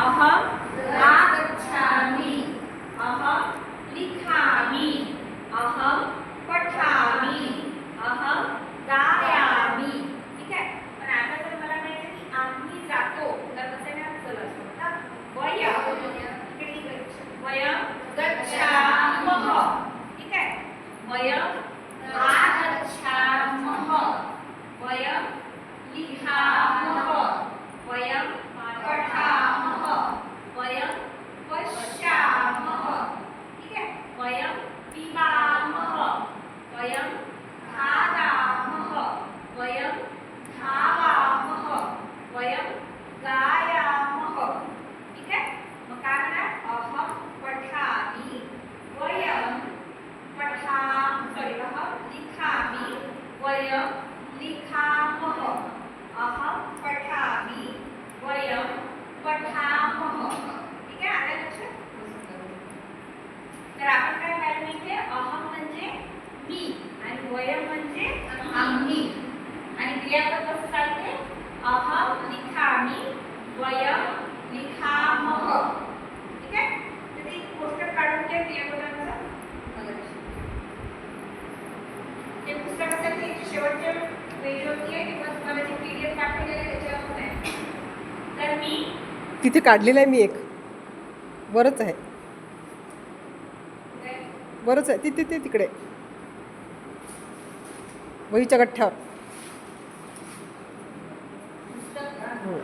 अहम आगच्छामि अहम लिखामि अहम पठामि अहम गायामि ठीक आहे पण आता जर मला माहिती आहे की आम्ही जातो तर कसं नाही चला चला वयम इकडे गच्छ वयम गच्छामः ठीक आहे वयम आगच्छामः वयम लिखामः वयम पठामः वयम पश्यामः ठीक आहे वयम पिबामः वयम खादामः। वयम धावामः वयम गायामः। ठीक आहे मग काय म्हणणार अहम पठामि। वयम पठाम। सॉरी अहम लिखामि। वयम लिखामः अहम पठामि वयम पठामः ठीक आहे आलं लक्षात तर आपण काय पाहिलं माहितीये अहम म्हणजे मी आणि वयम म्हणजे आम्ही कसं चालते लिखामी वयम ठीक आहे तर ते पुस्तक काढून घ्या क्रियापदांचं ते पुस्तक असेल ते शेवटच्या पेजवरती आहे किंवा तुम्हाला जे पाठवलेलं आहे त्याच्यावर आहे तर मी तिथे काढलेलं आहे मी एक. वरच आहे. वरच आहे. तिथे ते तिकडे. वहीच्या गठ्ठ्यावर हो.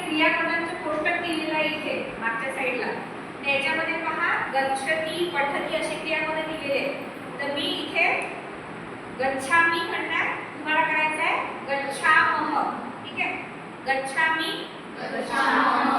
क्रियाक्रमांचं कोष्टक दिलेलं आहे इथे मागच्या साईडला त्याच्यामध्ये पहा गच्छती पठती असे क्रियापद दिलेले तर मी इथे गच्छामी म्हणणार. तुम्हाला करायचं आहे ठीक आहे? गच्छामी गच्छामह